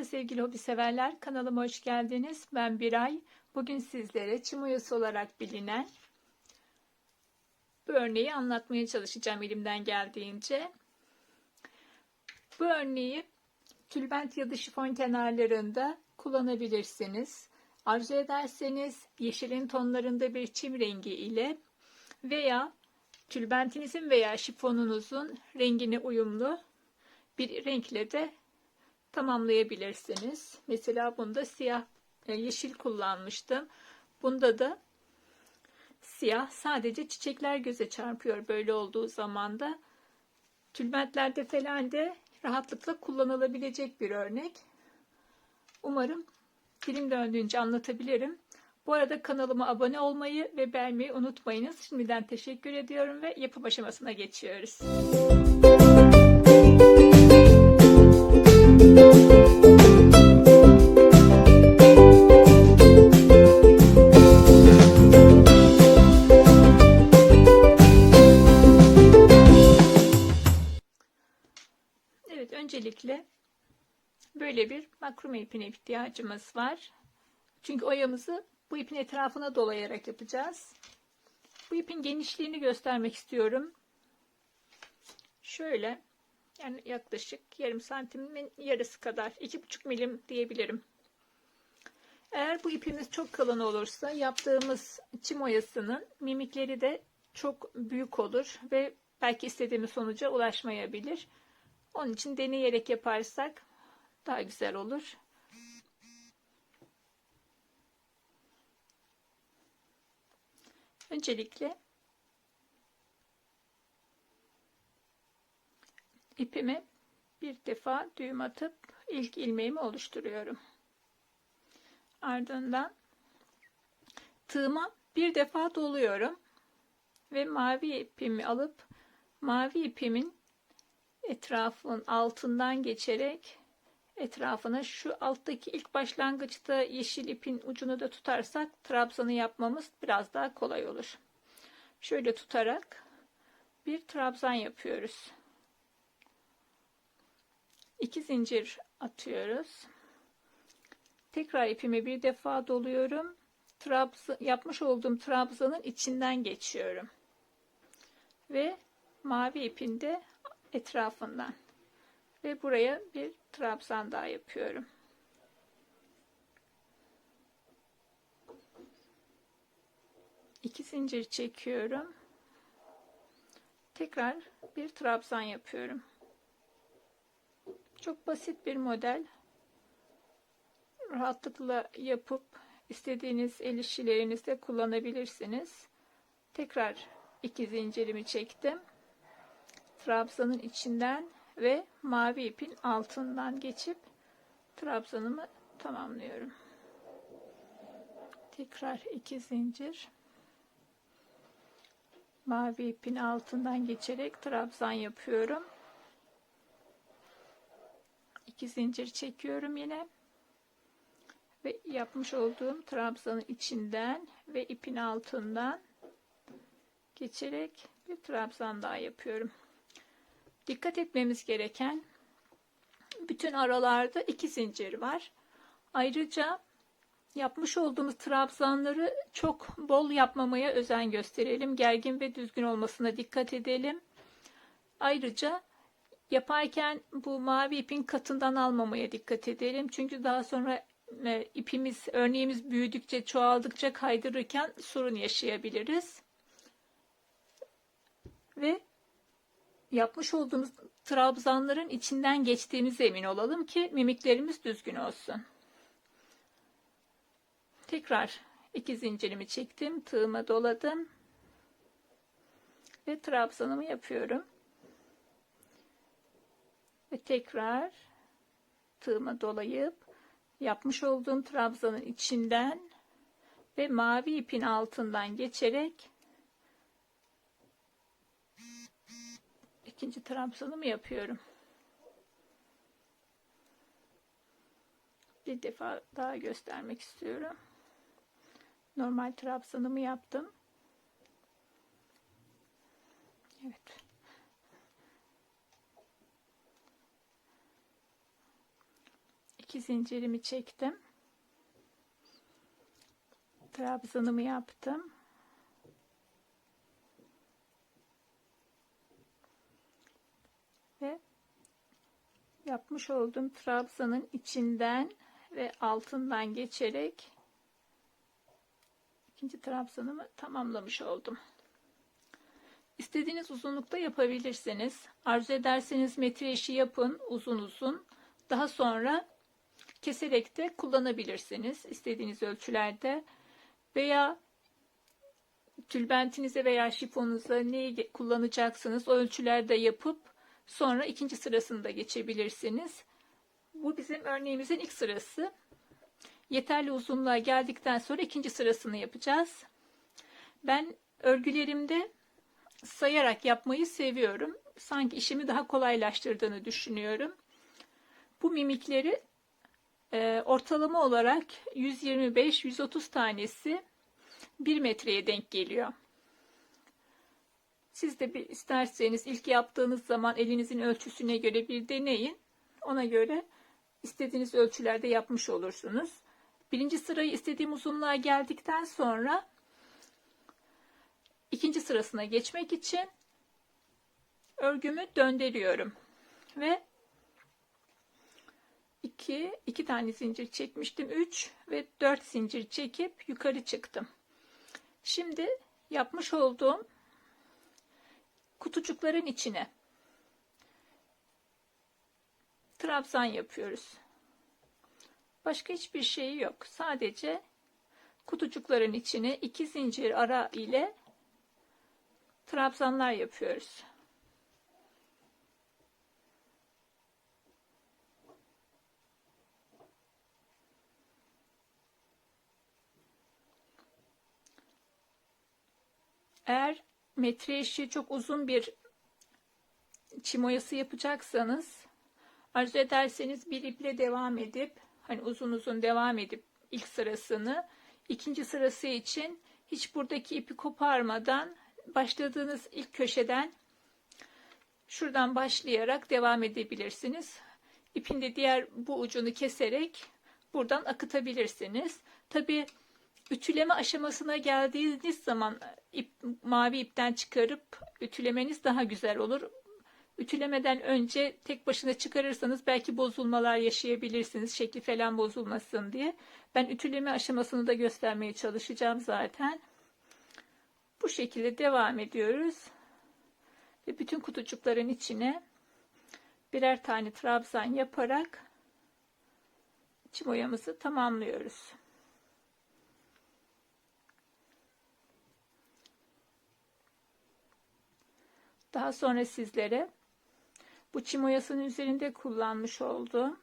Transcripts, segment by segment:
Merhaba sevgili hobi severler. Kanalıma hoş geldiniz. Ben Biray. Bugün sizlere çim oyası olarak bilinen bu örneği anlatmaya çalışacağım elimden geldiğince. Bu örneği tülbent ya da şifon kenarlarında kullanabilirsiniz. Arzu ederseniz yeşilin tonlarında bir çim rengi ile veya tülbentinizin veya şifonunuzun rengine uyumlu bir renkle de tamamlayabilirsiniz. Mesela bunda siyah e, yeşil kullanmıştım. Bunda da siyah sadece çiçekler göze çarpıyor böyle olduğu zaman da. Tülbentlerde falan de rahatlıkla kullanılabilecek bir örnek. Umarım dilim döndüğünce anlatabilirim. Bu arada kanalıma abone olmayı ve beğenmeyi unutmayınız. Şimdiden teşekkür ediyorum ve yapım aşamasına geçiyoruz. Evet, öncelikle böyle bir makrume ipine ihtiyacımız var. Çünkü oyamızı bu ipin etrafına dolayarak yapacağız. Bu ipin genişliğini göstermek istiyorum. Şöyle yani yaklaşık yarım santimin yarısı kadar iki buçuk milim diyebilirim. Eğer bu ipimiz çok kalın olursa yaptığımız çim oyasının mimikleri de çok büyük olur ve belki istediğimiz sonuca ulaşmayabilir. Onun için deneyerek yaparsak daha güzel olur. Öncelikle ipime bir defa düğüm atıp ilk ilmeğimi oluşturuyorum. Ardından tığıma bir defa doluyorum ve mavi ipimi alıp mavi ipimin etrafın altından geçerek etrafına şu alttaki ilk başlangıçta yeşil ipin ucunu da tutarsak trabzanı yapmamız biraz daha kolay olur. Şöyle tutarak bir trabzan yapıyoruz. İki zincir atıyoruz. Tekrar ipimi bir defa doluyorum. Trabzan, yapmış olduğum trabzanın içinden geçiyorum. Ve mavi ipin de etrafından. Ve buraya bir trabzan daha yapıyorum. İki zincir çekiyorum. Tekrar bir trabzan yapıyorum. Çok basit bir model. Rahatlıkla yapıp istediğiniz el işçilerinizde kullanabilirsiniz. Tekrar iki zincirimi çektim. Trabzanın içinden ve mavi ipin altından geçip trabzanımı tamamlıyorum. Tekrar iki zincir. Mavi ipin altından geçerek trabzan yapıyorum. İki zincir çekiyorum yine. Ve yapmış olduğum trabzanın içinden ve ipin altından geçerek bir trabzan daha yapıyorum. Dikkat etmemiz gereken bütün aralarda iki zincir var. Ayrıca yapmış olduğumuz trabzanları çok bol yapmamaya özen gösterelim. Gergin ve düzgün olmasına dikkat edelim. Ayrıca yaparken bu mavi ipin katından almamaya dikkat edelim. Çünkü daha sonra e, ipimiz, örneğimiz büyüdükçe, çoğaldıkça kaydırırken sorun yaşayabiliriz. Ve yapmış olduğumuz trabzanların içinden geçtiğimize emin olalım ki mimiklerimiz düzgün olsun. Tekrar iki zincirimi çektim, tığıma doladım ve trabzanımı yapıyorum. Ve tekrar tığıma dolayıp yapmış olduğum trabzanın içinden ve mavi ipin altından geçerek ikinci trabzanımı yapıyorum. Bir defa daha göstermek istiyorum. Normal trabzanımı yaptım. Evet. İki zincirimi çektim. Trabzanımı yaptım. Ve yapmış olduğum trabzanın içinden ve altından geçerek ikinci trabzanımı tamamlamış oldum. İstediğiniz uzunlukta yapabilirsiniz. Arzu ederseniz metre işi yapın uzun uzun. Daha sonra keserek de kullanabilirsiniz istediğiniz ölçülerde veya tülbentinize veya şifonunuza neyi kullanacaksınız o ölçülerde yapıp sonra ikinci sırasını da geçebilirsiniz. Bu bizim örneğimizin ilk sırası. Yeterli uzunluğa geldikten sonra ikinci sırasını yapacağız. Ben örgülerimde sayarak yapmayı seviyorum. Sanki işimi daha kolaylaştırdığını düşünüyorum. Bu mimikleri e, ortalama olarak 125-130 tanesi 1 metreye denk geliyor. Siz de bir isterseniz ilk yaptığınız zaman elinizin ölçüsüne göre bir deneyin. Ona göre istediğiniz ölçülerde yapmış olursunuz. Birinci sırayı istediğim uzunluğa geldikten sonra ikinci sırasına geçmek için örgümü döndürüyorum ve 2 2 tane zincir çekmiştim 3 ve 4 zincir çekip yukarı çıktım. Şimdi yapmış olduğum kutucukların içine trabzan yapıyoruz. Başka hiçbir şey yok. Sadece kutucukların içine iki zincir ara ile trabzanlar yapıyoruz. Eğer metre işi çok uzun bir çimoyası yapacaksanız arzu ederseniz bir iple devam edip hani uzun uzun devam edip ilk sırasını ikinci sırası için hiç buradaki ipi koparmadan başladığınız ilk köşeden şuradan başlayarak devam edebilirsiniz. İpin de diğer bu ucunu keserek buradan akıtabilirsiniz. Tabi ütüleme aşamasına geldiğiniz zaman ip, mavi ipten çıkarıp ütülemeniz daha güzel olur. Ütülemeden önce tek başına çıkarırsanız belki bozulmalar yaşayabilirsiniz. Şekli falan bozulmasın diye. Ben ütüleme aşamasını da göstermeye çalışacağım zaten. Bu şekilde devam ediyoruz. Ve bütün kutucukların içine birer tane trabzan yaparak çim oyamızı tamamlıyoruz. Daha sonra sizlere bu çim oyasının üzerinde kullanmış olduğum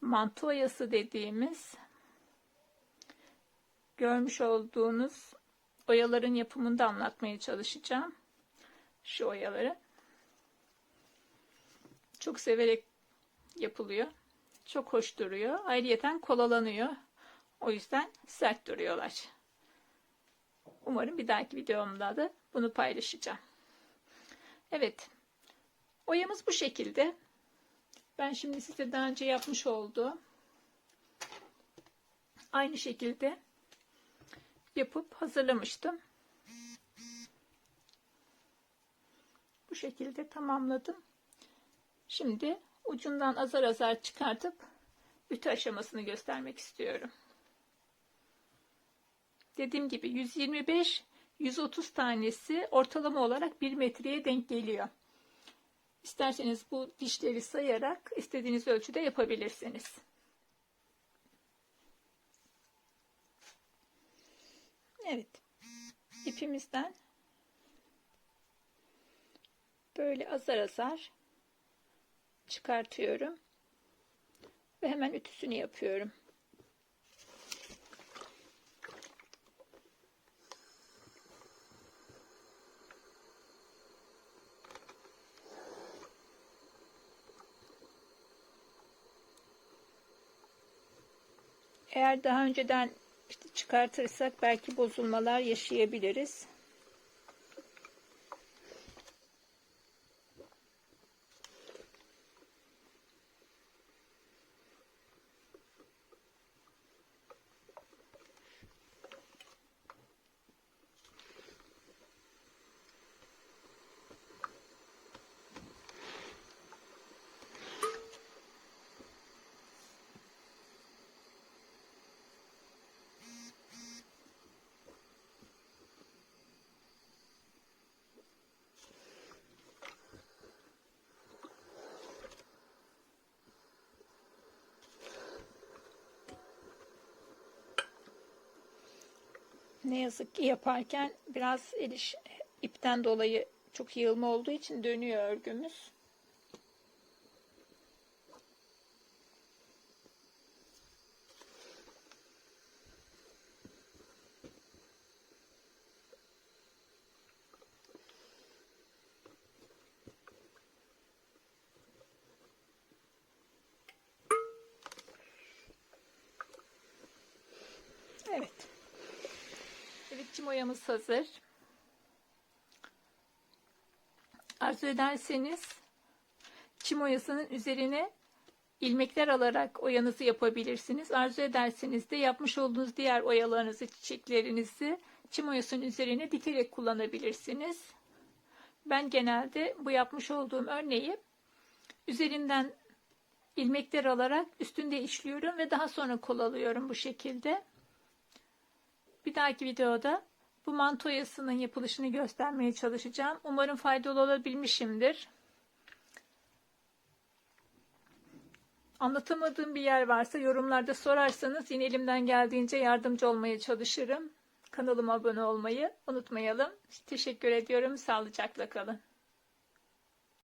manto oyası dediğimiz görmüş olduğunuz oyaların yapımını da anlatmaya çalışacağım. Şu oyaları. Çok severek yapılıyor. Çok hoş duruyor. Ayrıyeten kolalanıyor. O yüzden sert duruyorlar. Umarım bir dahaki videomda da bunu paylaşacağım. Evet. Oyamız bu şekilde. Ben şimdi size daha önce yapmış olduğum aynı şekilde yapıp hazırlamıştım. Bu şekilde tamamladım. Şimdi ucundan azar azar çıkartıp ütü aşamasını göstermek istiyorum. Dediğim gibi 125 130 tanesi ortalama olarak 1 metreye denk geliyor. İsterseniz bu dişleri sayarak istediğiniz ölçüde yapabilirsiniz. Evet. ipimizden böyle azar azar çıkartıyorum ve hemen ütüsünü yapıyorum. Eğer daha önceden işte çıkartırsak belki bozulmalar yaşayabiliriz. Ne yazık ki yaparken biraz el iş- ipten dolayı çok yığılma olduğu için dönüyor örgümüz. Evet. Evet çim oyamız hazır. Arzu ederseniz çim oyasının üzerine ilmekler alarak oyanızı yapabilirsiniz. Arzu ederseniz de yapmış olduğunuz diğer oyalarınızı, çiçeklerinizi çim oyasının üzerine dikerek kullanabilirsiniz. Ben genelde bu yapmış olduğum örneği üzerinden ilmekler alarak üstünde işliyorum ve daha sonra kolalıyorum bu şekilde. Bir dahaki videoda bu manto oyasının yapılışını göstermeye çalışacağım. Umarım faydalı olabilmişimdir. Anlatamadığım bir yer varsa yorumlarda sorarsanız yine elimden geldiğince yardımcı olmaya çalışırım. Kanalıma abone olmayı unutmayalım. Teşekkür ediyorum. Sağlıcakla kalın.